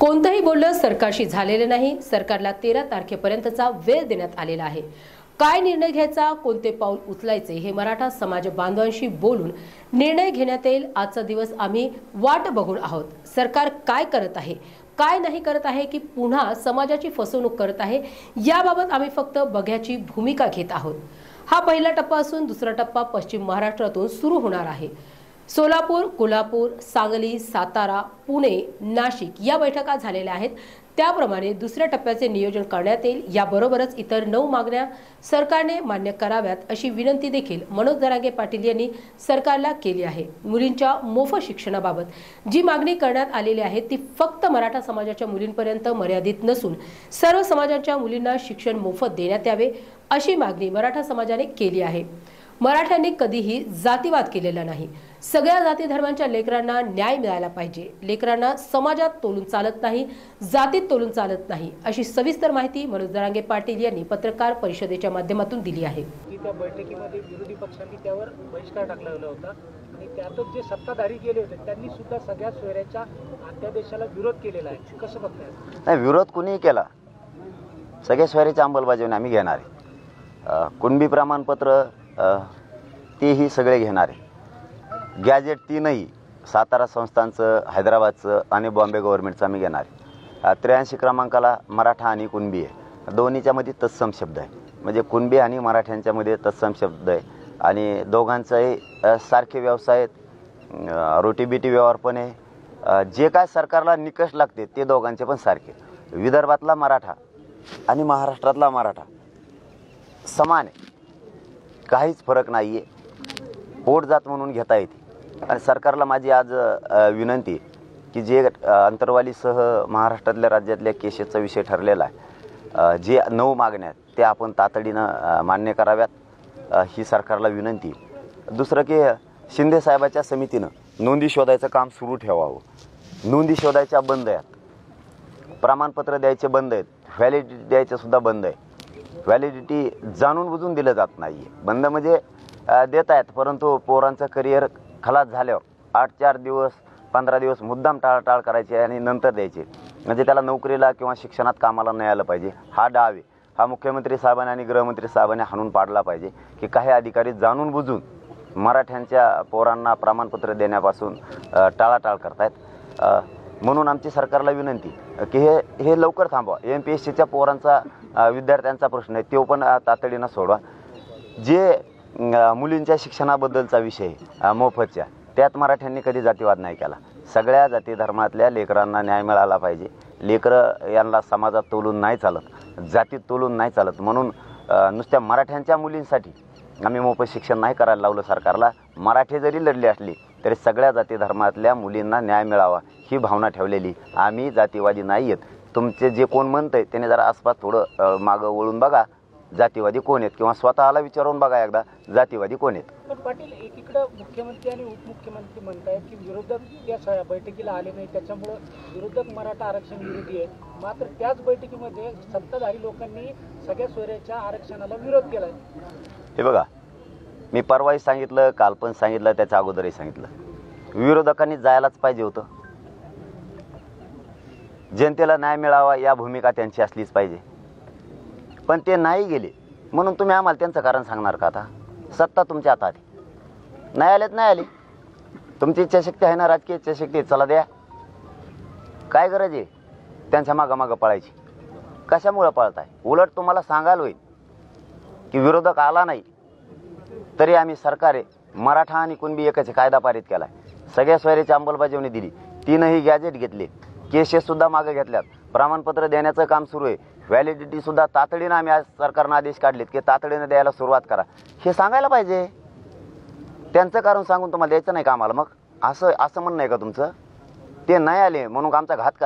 कोणतंही बोलणं सरकारशी झालेलं नाही. सरकारला तेरा तारखेपर्यंतचा वेळ देण्यात आलेला आहे. काय निर्णय घ्यायचा कोणते पाऊल उचलायचे हे मराठा समाज बांधवांशी बोलून निर्णय घेण्यात येईल. आजचा दिवस आम्ही वाट बघून आहोत. सरकार काय करत आहे काय नाही करत आहे की पुन्हा समाजाची फसवणूक करत आहे याबाबत आम्ही फक्त बघ्याची भूमिका घेत आहोत. हा पहिला टप्पा असून दुसरा टप्पा पश्चिम महाराष्ट्रातून सुरू होणार आहे. सोलापूर कोल्हापूर सांगली सातारा पुणे नाशिक या बैठका झालेल्या आहेत. त्याप्रमाणे दुसऱ्या टप्प्याचे नियोजन करण्यात येईल. याबरोबरच इतर नऊ मागण्या सरकारने मान्य कराव्यात अशी विनंती देखील मनोज दरांगे पाटील यांनी सरकारला केली आहे. मुलींच्या मोफत शिक्षणाबाबत जी मागणी करण्यात आलेली आहे ती फक्त मराठा समाजाच्या मुलींपर्यंत मर्यादित नसून सर्व समाजाच्या मुलींना शिक्षण मोफत देण्यात यावे अशी मागणी मराठा समाजाने केली आहे. मराठ्यांनी कधीही जातीवाद केलेला नाही. सगळ्या जाती धर्मांच्या लेकरांना न्याय मिळायला पाहिजे. लेकरांना समाजात तोलून चालत नाही जातीत तोलून चालत नाही अशी सविस्तर माहिती मनोज दरांगे पाटील यांनी पत्रकार परिषदेच्या माध्यमातून दिली आहे. त्या बैठकीमध्ये विरोधी पक्षांनी त्यावर बहिष्कार टाकलेला होता आणि त्यातच जे सत्ताधारी गेले होते त्यांनी सुद्धा सगळ्या सोयऱ्याच्या अध्यादेशाला विरोध केलेला आहे. कसं बघताय? नाही विरोध कुणीही केला. सगळ्या स्वारीची अंमलबजावणी आम्ही घेणार आहे. कुणबी प्रमाणपत्र तेही सगळे घेणार आहे. गॅजेट तीनही सातारा संस्थांचं हैदराबादचं आणि बॉम्बे गव्हर्नमेंटचं आम्ही घेणार आहे. त्र्याऐंशी क्रमांकाला मराठा आणि कुणबी आहे. दोन्हीच्यामध्ये तत्सम शब्द आहे. म्हणजे कुणबी आणि मराठ्यांच्यामध्ये तत्सम शब्द आहे. आणि दोघांचाही सारखे व्यवसाय आहेत. रोटीबिटी व्यवहार पण आहे. जे काय सरकारला निकष लागते ते दोघांचे पण सारखे विदर्भातला मराठा आणि महाराष्ट्रातला मराठा समान आहे. काहीच फरक नाही आहे पोट जात म्हणून घेता येते. सरकारला माझी आज विनंती की जे अंतरवालीसह महाराष्ट्रातल्या राज्यातल्या केसेसचा विषय ठरलेला आहे जे नऊ मागण्या आहेत ते आपण तातडीनं मान्य कराव्यात ही सरकारला विनंती. दुसरं की शिंदे साहेबाच्या समितीनं नोंदी शोधायचं काम सुरू ठेवावं. नोंदी शोधायच्या बंद आहेत. प्रमाणपत्र द्यायचे बंद आहेत. व्हॅलिडिटी द्यायचं सुद्धा बंद आहे व्हॅलिडिटी जाणून बुजून दिलं जात नाही आहे बंद म्हणजे देत आहेत परंतु पोरांचं करिअर खलास झाल्यावर आठ चार दिवस पंधरा दिवस मुद्दाम टाळाटाळ करायचे आणि नंतर द्यायचे. म्हणजे त्याला नोकरीला किंवा शिक्षणात कामाला नाही आलं पाहिजे. हा डाव आहे. हा मुख्यमंत्री साहेबांनी आणि गृहमंत्री साहेबांनी हाणून पाडला पाहिजे. की काही अधिकारी जाणून बुजून मराठ्यांच्या पोरांना प्रमाणपत्र देण्यापासून टाळाटाळ करतायत. म्हणून आमची सरकारला विनंती की हे हे लवकर थांबवा. एम पी एस सीच्या पोरांचा विद्यार्थ्यांचा प्रश्न आहे. तो पण तातडीनं सोडवा. जे मुलींच्या शिक्षणाबद्दलचा विषय मोफतच्या. त्यात मराठ्यांनी कधी जातीवाद नाही केला. सगळ्या जाती धर्मातल्या लेकरांना न्याय मिळाला पाहिजे. लेकरं यांना समाजात तोलून नाही चालत जातीत तोलून नाही चालत. म्हणून नुसत्या मराठ्यांच्या मुलींसाठी आम्ही मोफत शिक्षण नाही करायला लावलं सरकारला. मराठी जरी लढली असली तरी सगळ्या जाती धर्मातल्या मुलींना न्याय मिळावा ही भावना ठेवलेली. आम्ही जातीवादी नाही आहेत तुमचे जे कोण म्हणतंय त्याने जरा आसपास थोडं मागं वळून बघा. जातीवादी कोण आहेत? किंवा स्वतःला विचारून बघा एकदा जातीवादी कोण आहेत? पण पाटील एकीकडं मुख्यमंत्री आणि उपमुख्यमंत्री म्हणतायत की विरोधक त्या स- बैठकीला आले नाही त्याच्यामुळं विरोधक मराठा आरक्षण विरोधी आहे मात्र त्याच बैठकीमध्ये सत्ताधारी लोकांनी सगळ्या सोयऱ्याच्या आरक्षणाला विरोध केलाय. हे बघा मी परवाही सांगितलं काल पण सांगितलं त्याच्या अगोदरही सांगितलं. विरोधकांनी जायलाच पाहिजे होतं. जनतेला न्याय मिळावा या भूमिका त्यांची असलीच पाहिजे. पण ते नाही गेले. म्हणून तुम्ही आम्हाला त्यांचं कारण सांगणार का आता? सत्ता तुमच्या हातात आहे. नाही आलेत नाही आले. तुमची इच्छाशक्ती आहे ना राजकीय इच्छाशक्ती चला द्या. काय गरज आहे? त्यांच्या मागं मागं पळायची. कशामुळं पळताय? उलट तुम्हाला सांगायला होईल की विरोधक आला नाही. तरी आम्ही सरकारे मराठा आणि कुणबी एकच कायदा पारित केला सगळ्या सोयरीची अंमलबजावणी दिली. तीनही गॅजेट घेतले. केसेस सुद्धा मागे घेतल्यात. प्रमाणपत्र देण्याचं काम सुरू आहे. व्हॅलिडिटी सुद्धा तातडीनं आम्ही आज सरकारनं आदेश काढलेत की तातडीनं द्यायला सुरुवात करा. हे सांगायला पाहिजे. त्यांचं कारण सांगून तुम्हाला द्यायचं नाही का आम्हाला मग. असं असं म्हणणं आहे का तुमचं? ते नाही आले म्हणून आमचा घात